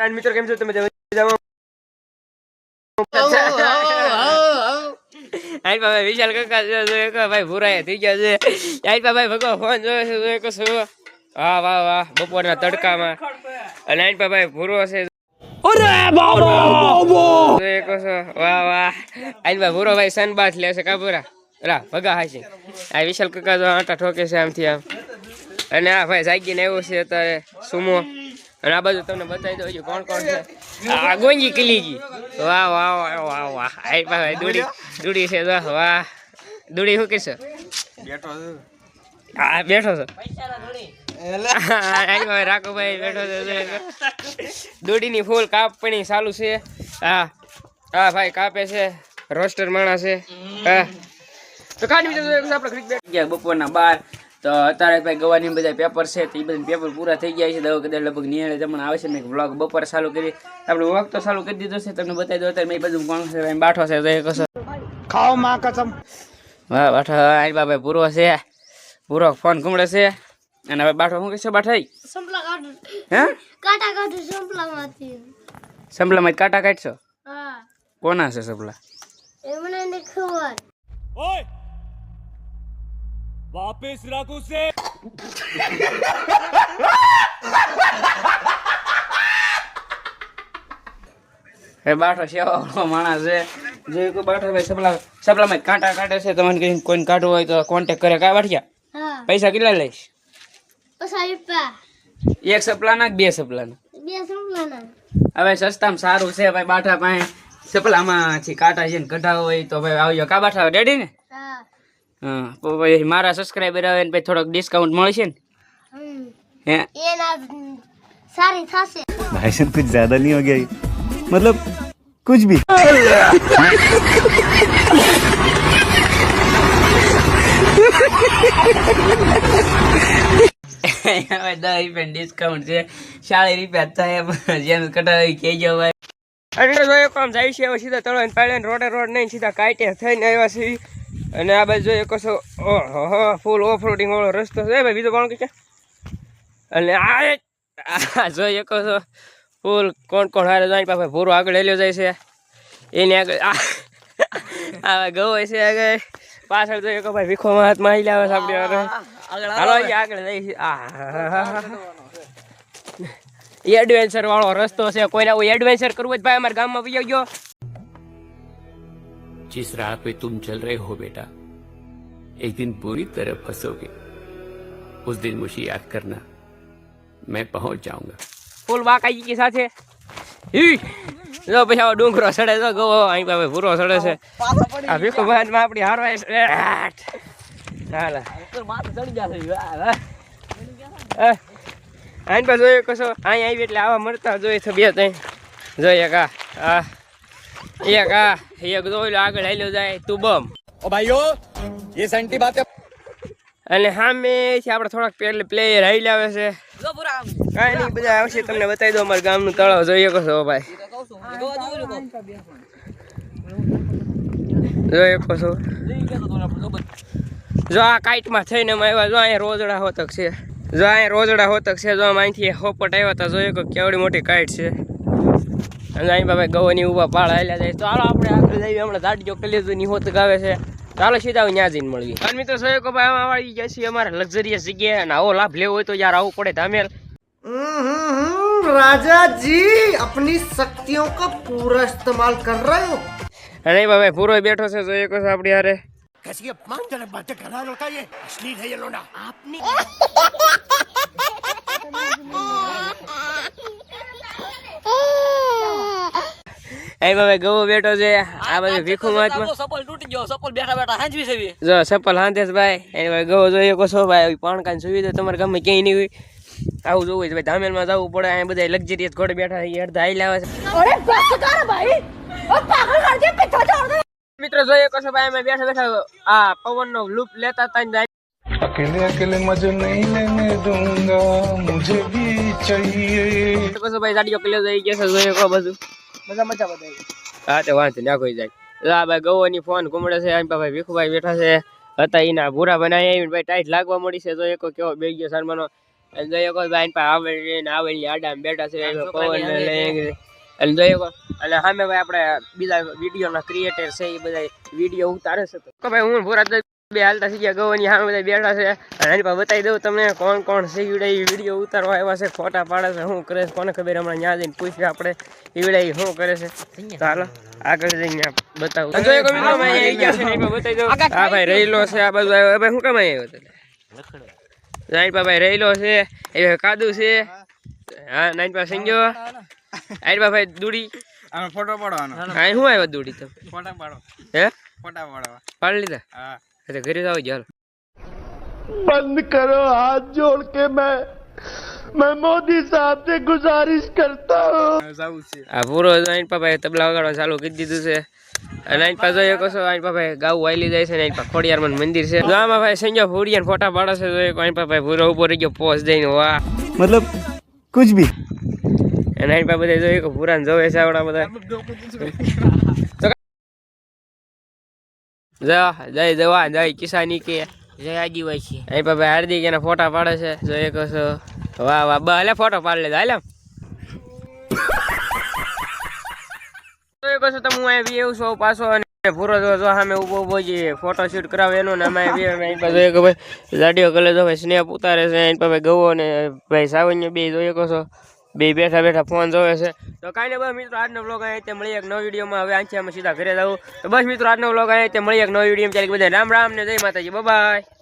અને મિત્રો કેમ છો? તમે આઈ બાબા વિશાલ કાકા જો જો ભાઈ ભૂરાય થઈ ગયા છે. આઈ બાબા ભગવા ફોન જોયો છે જો એક શું? હા વાહ વાહ બપોરના તડકામાં. અને આઈ બાબા ભૂરો છે. વાહ વાહ. આઈ ભૂરો ભાઈ સનબાથ લે છે કાબુરા રા ભગા હાસી આ વિશાલ કાકા જો આટા ઠોકે છે આમથી આમ. અને આ ભાઈ જાગીને આવ્યો છે અત્યારે સુમો. અને આ બાજુ તમને બતાવી દઉં છું કોણ કોણ છે? આ ગોંજી કિલીજી. વાહ વાહ વાહ વાહ વાહ. આઈ ભાઈ દૂડી દૂડી છે વાહ વાહ. દૂડી શું કહેશો હા બેઠો છો? આઈ ભાઈ રાખોભાઈ બેઠો છે દૂડીની ફૂલ કાપણી ચાલુ છે. હા હા ભાઈ કાપે છે. રોસ્ટર માણસ છે. હા. તો કાઢી આપણે બપોરના બાર. તો અત્યારે ભાઈ ગવાની બધા પેપર છે તો એ બધા પેપર પૂરા થઈ ગયા છે. દવા કદાચ લગભગ નિહાળે તમને આવે છે મેં વ્લોગ બપોર ચાલુ કરી. આપણે વ્લોગ તો ચાલુ કરી દીધો છે તમને બતાવી દો અત્યારે મેં બધું કોણ છે બાઠો છે તો એ કશો. ખાઓ માં કસમ. વાહ બાઠો. આઈ બાબા પૂરો છે. પૂરો ફોન ઘૂમડે છે. અને હવે બાઠો શું કહેશો બાઠાઈ? સંપલા કાઢું. હે? કાટા કાઢું સંપલામાંથી સંભલામાં જ કાંટા કાઢશો? હા. કોના છે સંભલા એ મને रख उसे એ બાઠો સેવા માણસ છે. જો કોઈ બાઠો ભાઈ સપલા સપલામાં કાંટા કાઢે છે તમને કઈ કોઈને કાઢવું હોય તો કોન્ટેક કરે. કાંઈ બાઠિયા હા. પૈસા કેટલા લઈશ? એક સપલાના કે બે સપલાના? બે સંપલાના. હવે સસ્તામાં સારું છે ભાઈ બાઠા પાસે. સપલામાંથી કાંટા છે ને કઢાવો હોય તો ભાઈ આવજો. કા બાઠા? રેડી ને? હા મારા સબસ્ક્રાઇબર આવે ને પછી થોડોક ડિસ્કાઉન્ટ મળશે ને? ભાઈ કુછ જ્યાદા નહીં હો મતલબ કુછ ભી. દસ રૂપિયા ડિસ્કાઉન્ટ છે. ચાલીસ રૂપિયા થાય જેમ કટાવી કહેજો ભાઈ. એટલે જો કામ જાય છે સીધા તળો પાડે રોડે રોડ નહીં સીધા કાઢે થઈને આવ્યા છીએ. અને આ બાજુ જોઈએ કશો ઓહો ફૂલ ઓફ રોડિંગ વાળો રસ્તો છે. ભાઈ બીજો કોણ કે અને આ જોઈએ કશો ફૂલ કોણ કોણ હારે જાય પાસે પૂરો આગળ હેલ્યો જાય છે. એની આગળ આ ગયો છે આગળ. પાછળ જોઈએ કે ભાઈ વિખોમાં હાથમાં આવી લાવે છે આપણે. હાલો આગળ જઈ છે આ એડવેન્ચર વાળો રસ્તો છે. કોઈને એડવેન્ચર કરવું જ ભાઈ અમારા ગામમાં આવી ગયો. जिस राह पे तुम चल रहे हो बेटा एक दिन पूरी तरह फंसोगे उस दिन मुझे याद करना मैं पहुंच जाऊंगा ફૂલ વાકાઈ કી સાથે ઈ જો પછી આવો ડુંગરો સડે તો ગો અહીં પાસે ભૂરો સડે છે આ ભીખો માં આપણી હારવાય છે હાલા આઈન પાસે જોઈએ કશો અહીં આવી એટલે આવા મળતા જોઈએ છે બે ત્રણ જોઈએ કા આ એક આ એક દોયલો આગળ હાલ્યો જાય તું બમ. ઓ ભાઈઓ એ સેન્ટી બાતે. અને સામે છે આપણે થોડાક પેલે પ્લેયર આવી લાવે છે. કાંઈ નહીં બધા આવશે તમને બતાવી દો અમારા ગામનું તળાવ જોઈએ કહો છો ભાઈ. જોઈએ કહો છો જો આ કાઇટમાં થઈને અમે આવ્યા જો અહીંયા રોજડા હોતક છે. જો અહીંયા રોજડા હોતક છે જો આમ અહીંથી હોપટ આવ્યા હતા જોઈએ કે કેવડી મોટી કાઇટ છે. અને અહીં બાબા ગવાની ઉભા પાળ હાલ્યા જાય તો હાલો આપણે આગળ જઈએ હમણાં દાડીઓ કલેજુની હોતક આવે છે ચાલો સીધા હું ત્યાં જઈને મળીએ અને મિત્રો સોએ કો ભાઈ આમાં આવી ગયા છીએ અમારે લક્ઝરિયસ જગ્યાએ અને આવો લાભ લેવો હોય તો યાર આવવું પડે ધામેલ राजा जी अपनी शक्तियों का पूरा इस्तेमाल कर रहे हो અને ભાઈ પૂરો બેઠો છે તો એક આપણી હારે અહીં ભાઈ ગવો બેઠો છે આ બધું ભીખું મહાત્મા સપોલ તૂટી ગયો સપોલ બેઠા બેઠા હાંજવી છે જો સપલ હાંધેશ ભાઈ એને ભાઈ ગવો જોઈએ કશો ભાઈ પાણકાની સુવિધા તમારા ગામમાં ક્યાંય નહીં હોય આવું જોવું હોય તો ભાઈ ધામેલમાં જવું પડે અહીંયા બધા લક્ઝરિયસ ઘોડે બેઠા છે અડધા આઈ લાવે છે મિત્રો જોઈએ કશો ભાઈ અમે બેઠા બેઠા આ પવનનો લૂપ લેતા હતા ને अकेले अकेले मजे नहीं लेने दूंगा मुझे भी चाहिए કશો ભાઈ ગાડીઓ ક્લિયર થઈ ગયા છે જોઈએ કો બધું મજા મજા બધાય. હા તો વાંધો ના કોઈ જાય. લા ભાઈ ગવોની ફોન ગુમડે છે આમ ભાઈ ભીખુભાઈ બેઠા છે. હતા એના ભૂરા બનાવી આવીને ભાઈ ટાઈટ લાગવા મળી છે તો એક કેવો બે ગયો સન્માનો અને જોઈએ કોઈ ભાઈ પાસે આવે છે ને આવે ને બેઠા છે પવન લઈ અને જોઈએ અને સામે ભાઈ આપણે બીજા વિડીયોના ક્રિએટર છે એ બધા વીડિયો ઉતારે છે તો. ભાઈ હું તો બે હાલતા થઈ ગયા ગવાની સામે બધા બેઠા છે. અને એની પાસે બતાવી દઉં તમને કોણ કોણ છે વીડિયો ઉતારવા આવ્યા છે ફોટા પાડે છે શું કરે છે કોને ખબર હમણાં ત્યાં જઈને પૂછીએ આપણે. ઈવડે શું કરે છે? ચાલો આગળ જઈને બતાવું. અને જોઈએ મિત્રો અમે આવી ગયા છે ને પાસે બતાવી દઉં. હા ભાઈ રહેલો છે આ બાજુ આવ્યો. ભાઈ શું કામ આવ્યો હતો? નાની પા ભાઈ રહેલો છે એ કાદુ છે. હા નાની પા સંજો. આની પા ભાઈ દૂડી. ફોટો પાડવાનો. હા શું આવ્યો દૂડી તો ફોટા પાડો. હે? ફોટા પાડવા. પાડી લીધા? હા. અચ્છા ઘરે જાવ ચાલો बंद करो हाथ जोड़ के मैं मैं मोदी साहब से गुजारिश करता हूँ જવું છે આ પૂરો નાની પા ભાઈ તબલા વગાડવાનું ચાલુ કરી દીધું છે અને નાની પા જોઈએ કશો નાની પા ભાઈ ગાવું વાયલી જાય છે નાની પા ખોડિયારમાં મંદિર છે જો આમાં ભાઈ સંજો ફોડિયાને ફોટા પાડે છે જોઈએ નાની પા ભાઈ પૂરો ઉભો રહી ગયો પોસ દઈને વાહ मतलब कुछ भी અને નાની પા બધા જોઈએ કે પૂરાને જોવે છે આવડા બધા જય જય જવાન જય કિસાની કે. જય આદિવાસી. અહીં પા હાર્દિક એના ફોટા પાડે છે. જોઈએ કશો વાહ વાહ બા હાલે ફોટો પાડી લેજો હાલે. જોઈએ કશો તમે હું અહીં વ્યવ છું પાછો અને પૂરો જો જો સામે ઊભો ઊભો જે ફોટો શૂટ કરાવે એનો ને અમે વ્યવ અહીં પાસે જોઈએ કે ભાઈ લાડીઓ કલે જો ભાઈ સ્નેપ ઉતારે છે. અહીં પાસે ગવો ને ભાઈ સાવન્ય બે જોઈએ કશો બે બેઠા બેઠા ફોન જોવે છે. તો કાંઈ નહીં, બસ મિત્રો, આજનો બ્લોગ અહીં તે મળી. એક નવો વિડીયોમાં હવે આંચી અમે સીધા ઘરે જાઉં. તો બસ મિત્રો, આજનો બ્લોગ અહીં તે મળી. એક નવો વીડિયો ચાલે બધા રામ રામ ને જય માતાજી. બાય